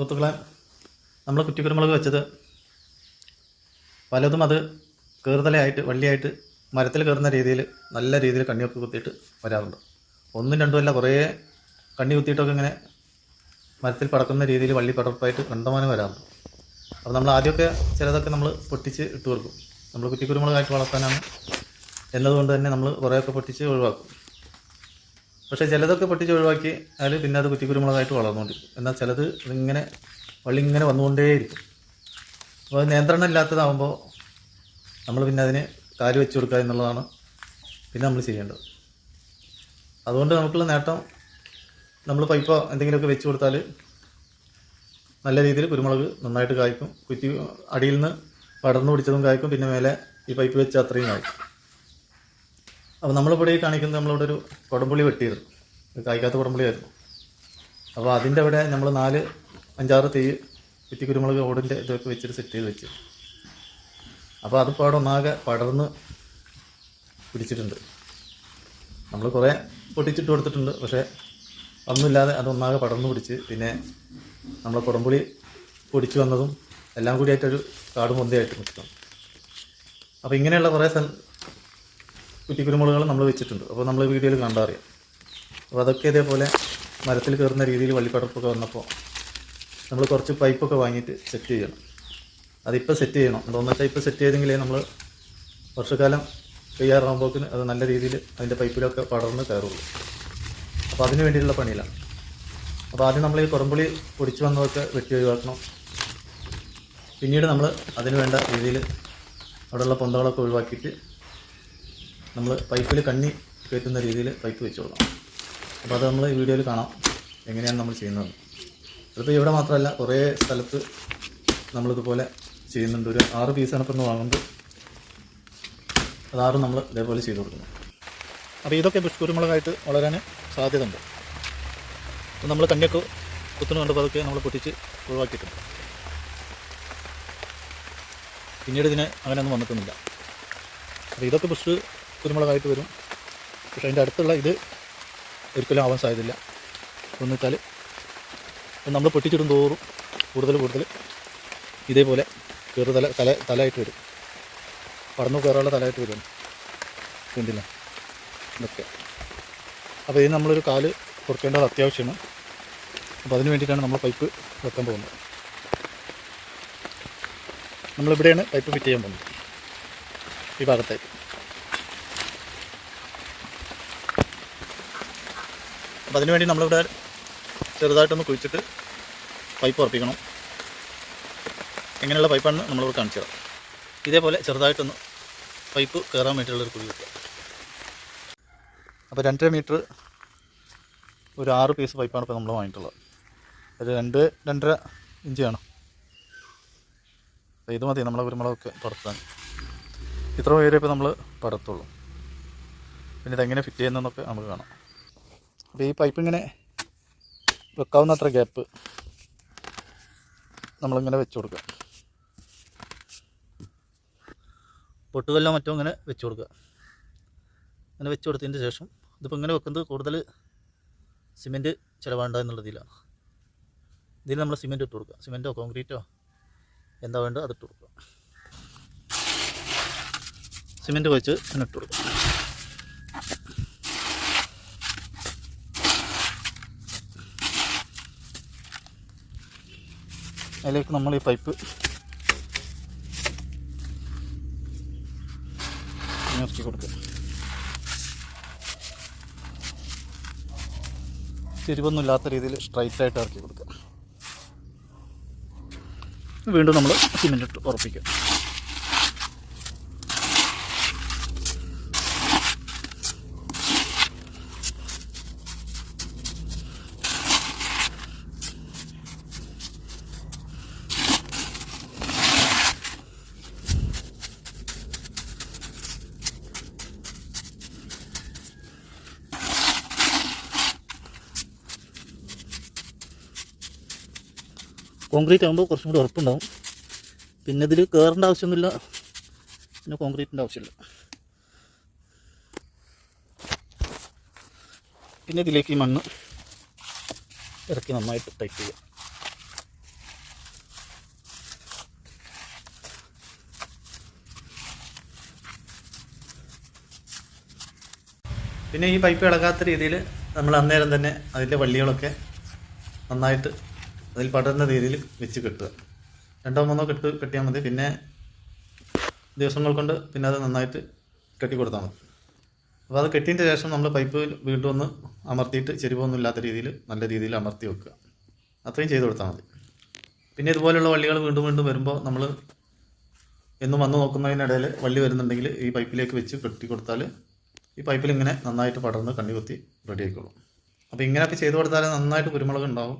സുഹൃത്തുക്കളെ നമ്മൾ കുറ്റിക്കുരുമുളക് വെച്ചത് പലതും അത് കീറുതലയായിട്ട് വള്ളിയായിട്ട് മരത്തിൽ കയറുന്ന രീതിയിൽ നല്ല രീതിയിൽ കണ്ണിയൊക്കെ കുത്തിയിട്ട് വരാറുണ്ട്. ഒന്നും രണ്ടും അല്ല കുറേ കണ്ണി കുത്തിയിട്ടൊക്കെ ഇങ്ങനെ മരത്തിൽ പടക്കുന്ന രീതിയിൽ വള്ളി പടർപ്പായിട്ട് കണ്ടമാനം വരാറുണ്ട്. അപ്പോൾ നമ്മൾ ആദ്യമൊക്കെ ചിലതൊക്കെ നമ്മൾ പൊട്ടിച്ച് ഇട്ട് കൊടുക്കും. നമ്മൾ കുറ്റിക്കുരുമുളകായിട്ട് വളർത്താനാണ് എന്നതുകൊണ്ട് തന്നെ നമ്മൾ കുറേയൊക്കെ പൊട്ടിച്ച് ഒഴിവാക്കും. പക്ഷേ ചിലതൊക്കെ പൊട്ടിച്ച് ഒഴിവാക്കി അതിൽ പിന്നെ അത് കുറ്റിക്കുരുമുളകായിട്ട് വളർന്നുകൊണ്ടിരിക്കും എന്നാൽ ചിലത് ഇങ്ങനെ വള്ളി ഇങ്ങനെ വന്നുകൊണ്ടേയിരിക്കും. അപ്പോൾ നിയന്ത്രണം ഇല്ലാത്തതാകുമ്പോൾ നമ്മൾ പിന്നെ അതിന് കാൽ വെച്ച് കൊടുക്കുക എന്നുള്ളതാണ് പിന്നെ നമ്മൾ ചെയ്യേണ്ടത്. അതുകൊണ്ട് നമുക്കുള്ള നേട്ടം നമ്മൾ പൈപ്പോ എന്തെങ്കിലുമൊക്കെ വെച്ച് കൊടുത്താൽ നല്ല രീതിയിൽ കുരുമുളക് നന്നായിട്ട് കായ്ക്കും. കുറ്റി അടിയിൽ നിന്ന് പടർന്നു പിടിച്ചതും കായ്ക്കും. പിന്നെ മേലെ ഈ പൈപ്പ് വെച്ച് അത്രയും കായ്ക്കും. അപ്പോൾ നമ്മളിവിടെ ഈ കാണിക്കുന്നത് നമ്മളിവിടെ ഒരു കുടംപുളി വെട്ടിയിരുന്നു. ഒരു കായ്ക്കാത്ത കുടംപുളിയായിരുന്നു. അപ്പോൾ അതിന്റെ അവിടെ നമ്മൾ നാല് അഞ്ചാറ് തൈ കുറ്റി കുരുമുളക് ഓടിന്റെ ഇതൊക്കെ വെച്ചിട്ട് സെറ്റ് ചെയ്ത് വെച്ച്. അപ്പോൾ അതിപ്പോൾ അവിടെ ഒന്നാകെ പടർന്ന് പിടിച്ചിട്ടുണ്ട്. നമ്മൾ കുറേ പൊട്ടിച്ചിട്ട് കൊടുത്തിട്ടുണ്ട്. പക്ഷേ ഒന്നുമില്ലാതെ അത് ഒന്നാകെ പടർന്നു പിടിച്ച് പിന്നെ നമ്മളെ കുടംപുളി പൊടിച്ചു വന്നതും എല്ലാം കൂടിയായിട്ടൊരു കാട് പൊന്തയായിട്ട് നിൽക്കണം അപ്പോൾ ഇങ്ങനെയുള്ള കുറേ സ്ഥലം കുരുമുളകൾ നമ്മൾ വെച്ചിട്ടുണ്ട്. അപ്പോൾ നമ്മൾ വീഡിയോയിൽ കണ്ടറിയാം അപ്പോൾ അതൊക്കെ ഇതേപോലെ മരത്തിൽ കയറുന്ന രീതിയിൽ വള്ളിപ്പടർപ്പൊക്കെ വന്നപ്പോൾ നമ്മൾ കുറച്ച് പൈപ്പൊക്കെ വാങ്ങിയിട്ട് സെറ്റ് ചെയ്യണം. അതിപ്പോൾ സെറ്റ് ചെയ്യണം. എന്താണെന്ന് വെച്ചാൽ ഇപ്പോൾ സെറ്റ് ചെയ്തെങ്കിലേ നമ്മൾ വർഷക്കാലം പെയ്യാറാകുമ്പോഴേക്കിന് അത് നല്ല രീതിയിൽ അതിന്റെ പൈപ്പിലൊക്കെ പടർന്ന് കയറുള്ളൂ. അപ്പോൾ അതിന് വേണ്ടിയിട്ടുള്ള പണിയിലാണ്. അപ്പോൾ ആദ്യം നമ്മൾ ഈ കുറമ്പുളി പൊടിച്ച് വന്നതൊക്കെ വെട്ടി ഒഴിവാക്കണം. പിന്നീട് നമ്മൾ അതിന് വേണ്ട രീതിയിൽ അവിടെയുള്ള പൊന്തകളൊക്കെ ഒഴിവാക്കിയിട്ട് നമ്മൾ പൈപ്പിൽ കണ്ണി കയറ്റുന്ന രീതിയിൽ പൈപ്പ് വെച്ചോളാം. അപ്പോൾ അത് നമ്മൾ ഈ വീഡിയോയിൽ കാണാം. എങ്ങനെയാണ് നമ്മൾ ചെയ്യുന്നത്. അതിപ്പോൾ ഇവിടെ മാത്രമല്ല കുറേ സ്ഥലത്ത് നമ്മളിതുപോലെ ചെയ്യുന്നുണ്ട്. ഒരു ആറ് പീസാണ് ഇപ്പം വാങ്ങുന്നത്. അതാറ് നമ്മൾ ഇതേപോലെ ചെയ്ത് കൊടുക്കുന്നു. അപ്പോൾ ഇതൊക്കെ ദുഷ്കുരുമുളകായിട്ട് വളരാൻ സാധ്യത ഉണ്ട് അപ്പോൾ നമ്മൾ കണ്ണിയൊക്കെ കുത്തുന്നു കണ്ടപ്പോൾ അതൊക്കെ നമ്മൾ പൊട്ടിച്ച് ഒഴിവാക്കിയിട്ടുണ്ട്. പിന്നീട് ഇതിനെ അങ്ങനെയൊന്നും വന്നിട്ടൊന്നുമില്ല. അപ്പോൾ ഇതൊക്കെ ബുഷ് കുരുമുളകായിട്ട് വരും. പക്ഷെ അതിന്റെ അടുത്തുള്ള ഇത് ഒരിക്കലും ആവാൻ സാധ്യതയില്ല. എന്ന് വെച്ചാൽ നമ്മൾ പൊട്ടിച്ചിടും തോറും കൂടുതൽ കൂടുതൽ ഇതേപോലെ കയറു തല തല തലയായിട്ട് വരും. പടന്നു കയറാനുള്ള തലയായിട്ട് വരും. കണ്ടില്ല? ഇതൊക്കെ. അപ്പോൾ ഇതിന് നമ്മളൊരു കാൽ കൊടുക്കേണ്ടത് അത്യാവശ്യമാണ്. അപ്പോൾ അതിന് വേണ്ടിയിട്ടാണ് നമ്മൾ പൈപ്പ് വെക്കാൻ പോകുന്നത്. നമ്മളിവിടെയാണ് പൈപ്പ് ഫിറ്റ് ചെയ്യാൻ പോകുന്നത്. ഈ ഭാഗത്തായിട്ട് അപ്പോൾ അതിനുവേണ്ടി നമ്മളിവിടെ ചെറുതായിട്ടൊന്ന് കുഴിച്ചിട്ട് പൈപ്പ് ഉറപ്പിക്കണം. എങ്ങനെയുള്ള പൈപ്പാണെന്ന് നമ്മളിവിടെ കാണിച്ചു തരാം. ഇതേപോലെ ചെറുതായിട്ടൊന്ന് പൈപ്പ് കയറാൻ വേണ്ടിയിട്ടുള്ളൊരു കുഴി വെക്കുക. അപ്പോൾ രണ്ടര മീറ്റർ ഒരു ആറ് പീസ് പൈപ്പാണ് ഇപ്പോൾ നമ്മൾ വാങ്ങിയിട്ടുള്ളത്. ഒരു രണ്ട് രണ്ടര ഇഞ്ച് വേണം. ഇത് മതി നമ്മളെ കുരുമുളകൊക്കെ പടർത്താൻ ഇത്ര പേരെ ഇപ്പോൾ നമ്മൾ പടർത്തുള്ളൂ പിന്നെ ഇതെങ്ങനെ ഫിറ്റ് ചെയ്യുന്നതെന്നൊക്കെ നമുക്ക് കാണാം. അപ്പോൾ ഈ പൈപ്പ് ഇങ്ങനെ വെക്കാവുന്ന അത്ര ഗ്യാപ്പ് നമ്മളിങ്ങനെ വെച്ച് കൊടുക്കുക പൊട്ടുകല്ലോ മറ്റോ ഇങ്ങനെ വെച്ച് കൊടുക്കുക അങ്ങനെ വെച്ച് കൊടുത്തതിന് ശേഷം ഇതിപ്പോൾ ഇങ്ങനെ വെക്കുന്നത് കൂടുതൽ സിമെന്റ് ചിലവാണ്ട എന്നുള്ളതിലാണ് ഇതിൽ നമ്മൾ സിമെന്റ് ഇട്ട് കൊടുക്കുക സിമെന്റോ കോൺക്രീറ്റോ എന്താ വേണ്ടത് അതിട്ട് കൊടുക്കുക സിമെന്റ് വെച്ച് അങ്ങനെ ഇട്ട് കൊടുക്കുക അതിലേക്ക് നമ്മൾ ഈ പൈപ്പ് ഇറക്കി കൊടുക്കുക. തിരിവൊന്നുമില്ലാത്ത രീതിയിൽ സ്ട്രൈറ്റ് ആയിട്ട് ഇറക്കി കൊടുക്കുക. വീണ്ടും നമ്മൾ സിമെന്റ് ഇട്ട് ഉറപ്പിക്കുക. കോൺക്രീറ്റ് ആകുമ്പോൾ കുറച്ചും കൂടി ഉറപ്പുണ്ടാവും. പിന്നെ ഇതിൽ കയറേണ്ട ആവശ്യമൊന്നുമില്ല. പിന്നെ കോൺക്രീറ്റിന്റെ ആവശ്യമില്ല. പിന്നെ ഇതിലേക്ക് ഈ മണ്ണ് ഇറക്കി നന്നായിട്ട് ടൈറ്റ് ചെയ്യാം. പിന്നെ ഈ പൈപ്പ് ഇളകാത്ത രീതിയിൽ നമ്മൾ അന്നേരം തന്നെ അതിന്റെ വള്ളികളൊക്കെ നന്നായിട്ട് അതിൽ പടരുന്ന രീതിയിൽ വെച്ച് കെട്ടുക. രണ്ടോ മൂന്നോ കെട്ട് കെട്ടിയാൽ മതി. പിന്നെ ദിവസങ്ങൾ കൊണ്ട് പിന്നെ അത് നന്നായിട്ട് കെട്ടി കൊടുത്താൽ മതി. അപ്പോൾ അത് കെട്ടിയതിന്റെ ശേഷം നമ്മൾ പൈപ്പ് വീണ്ടും ഒന്ന് അമർത്തിയിട്ട് ചെരുവൊന്നും ഇല്ലാത്ത രീതിയിൽ നല്ല രീതിയിൽ അമർത്തി വെക്കുക. അത്രയും ചെയ്ത് കൊടുത്താൽ മതി. പിന്നെ ഇതുപോലെയുള്ള വള്ളികൾ വീണ്ടും വീണ്ടും വരുമ്പോൾ നമ്മൾ എന്നും വന്ന് നോക്കുന്നതിനിടയിൽ വള്ളി വരുന്നുണ്ടെങ്കിൽ ഈ പൈപ്പിലേക്ക് വെച്ച് കെട്ടി കൊടുത്താൽ ഈ പൈപ്പിൽ ഇങ്ങനെ നന്നായിട്ട് പടർന്ന് കണ്ണി കുത്തി റെഡി ആയിക്കോളും. അപ്പോൾ ഇങ്ങനെയൊക്കെ ചെയ്ത് കൊടുത്താൽ നന്നായിട്ട് കുരുമുളക് ഉണ്ടാവും.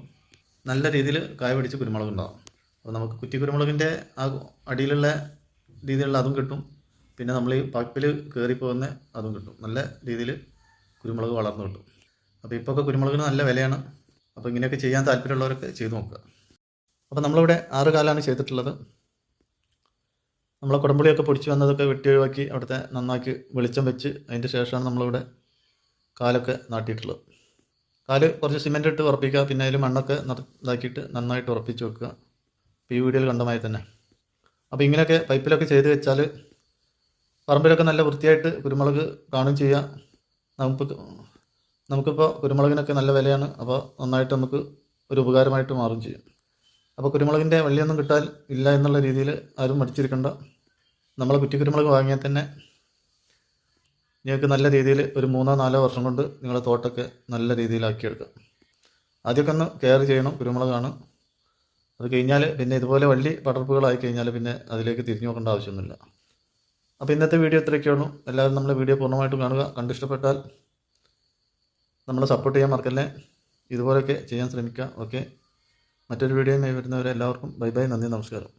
നല്ല രീതിയിൽ കായ പിടിച്ച് കുരുമുളക് ഉണ്ടാകും അപ്പോൾ നമുക്ക് കുറ്റി കുരുമുളകിന്റെ ആ അടിയിലുള്ള രീതിയിലുള്ള അതും കിട്ടും. പിന്നെ നമ്മൾ ഈ പപ്പിൽ കയറിപ്പോകുന്ന അതും കിട്ടും. നല്ല രീതിയിൽ കുരുമുളക് വളർന്നു കിട്ടും. അപ്പോൾ ഇപ്പോൾ ഒക്കെ കുരുമുളകിന് നല്ല വിലയാണ്. അപ്പോൾ ഇങ്ങനെയൊക്കെ ചെയ്യാൻ താല്പര്യമുള്ളവരൊക്കെ ചെയ്തു നോക്കുക. അപ്പോൾ നമ്മളിവിടെ ആറ് കാലാണ് ചെയ്തിട്ടുള്ളത്. നമ്മളെ കുടമ്പുളിയൊക്കെ പൊടിച്ച് വന്നതൊക്കെ വെട്ടി ഒഴിവാക്കി അവിടുത്തെ നന്നാക്കി വെളിച്ചം വെച്ച് അതിന്റെ ശേഷമാണ് നമ്മളിവിടെ കാലൊക്കെ നാട്ടിയിട്ടുള്ളത്. കാൽ കുറച്ച് സിമെന്റ് ഇട്ട് ഉറപ്പിക്കുക പിന്നെ അതിൽ മണ്ണൊക്കെ ഇതാക്കിയിട്ട് നന്നായിട്ട് ഉറപ്പിച്ച് വെക്കുക. ഇപ്പോൾ ഈ വീഡിയോയിൽ കണ്ടമായി തന്നെ. അപ്പോൾ ഇങ്ങനെയൊക്കെ പൈപ്പിലൊക്കെ ചെയ്ത് വെച്ചാൽ പറമ്പിലൊക്കെ നല്ല വൃത്തിയായിട്ട് കുരുമുളക് കാണുകയും ചെയ്യാം. നമുക്ക് നമുക്കിപ്പോൾ കുരുമുളകിനൊക്കെ നല്ല വിലയാണ്. അപ്പോൾ നന്നായിട്ട് നമുക്ക് ഒരു ഉപകാരമായിട്ട് മാറും ചെയ്യും. അപ്പോൾ കുരുമുളകിന്റെ വള്ളിയൊന്നും കിട്ടാൻ ഇല്ല എന്നുള്ള രീതിയിൽ ആരും മടിച്ചിരിക്കേണ്ട. നമ്മളെ കുറ്റി കുരുമുളക് വാങ്ങിയാൽ തന്നെ നിങ്ങൾക്ക് നല്ല രീതിയിൽ ഒരു മൂന്നോ നാലോ വർഷം കൊണ്ട് നിങ്ങളുടെ തോട്ടൊക്കെ നല്ല രീതിയിലാക്കിയെടുക്കാം. ആദ്യമൊക്കെ ഒന്ന് കെയർ ചെയ്യണം കുരുമുളകാണ് അത് കഴിഞ്ഞാൽ പിന്നെ ഇതുപോലെ വള്ളി പടർപ്പുകളായി കഴിഞ്ഞാൽ പിന്നെ അതിലേക്ക് തിരിഞ്ഞു നോക്കേണ്ട ആവശ്യമൊന്നുമില്ല. അപ്പോൾ ഇന്നത്തെ വീഡിയോ ഇത്രയൊക്കെയുള്ളൂ എല്ലാവരും നമ്മളെ വീഡിയോ പൂർണമായിട്ട് കാണുക. കണ്ടിഷ്ടപ്പെട്ടാൽ നമ്മളെ സപ്പോർട്ട് ചെയ്യാൻ മറക്കല്ലേ? ഇതുപോലെയൊക്കെ ചെയ്യാൻ ശ്രമിക്കുക. ഓക്കെ മറ്റൊരു വീഡിയോയുമായി വരുന്നവരെ എല്ലാവർക്കും ബൈ ബൈ. നന്ദി നമസ്കാരം.